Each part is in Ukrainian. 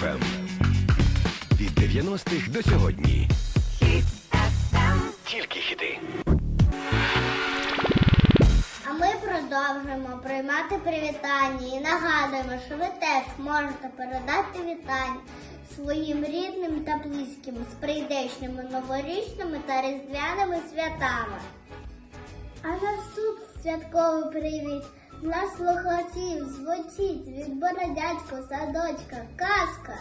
ФМ. Від 90-х до сьогодні. Тільки хіти. А ми продовжуємо приймати привітання і нагадуємо, що ви теж можете передати вітання своїм рідним та близьким з прийдешніми новорічними та різдвяними святами. А наступний святковий привіт для слухачів звучить від бородятського садочка казка.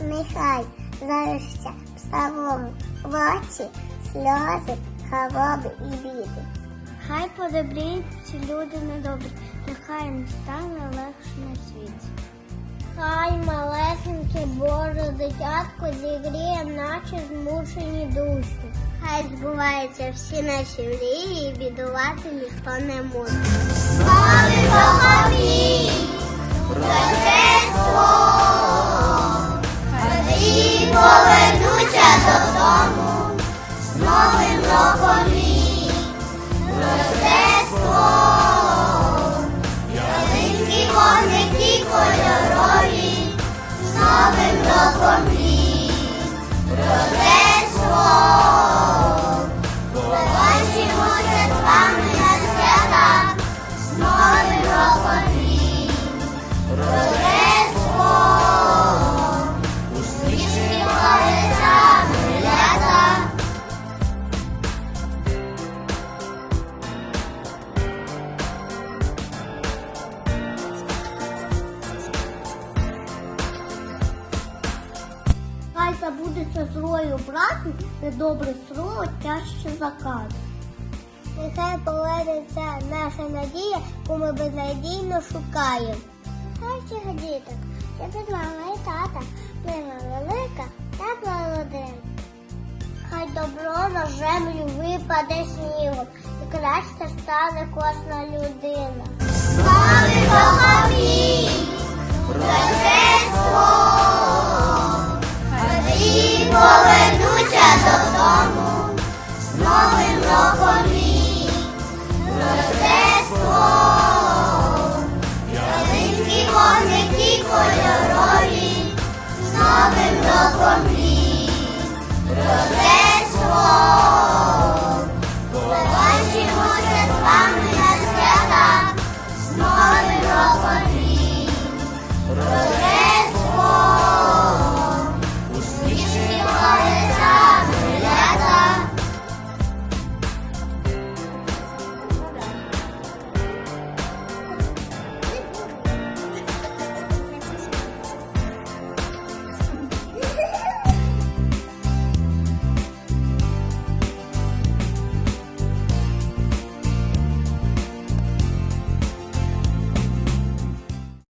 Нехай залишиться в старому році сльози, хвороби і біди. Хай подобріють люди недобрі, нехай їм стане легше на світі. Хай малесеньке Боже дитятко зігріє наче змушені душі. Хай збуваються всі наші мрії і бідувати ніхто не може. Слави Богові! Рождество! Хай повернуться додому з новим роком і Рождество! Ялинки вогники кольорові з новим роком і Рождество! Вами на святах з новим роком Рождество! Усмішки колесами лята. Хай забудеться злою брату, недобре слово тяжче заказ. Нехай повернеться наша надія, яку ми безнадійно шукаємо. Хай діток, я під мама і тата, плина велика та молодим. Хай добро на землю випаде снігом, і краще стане кожна людина.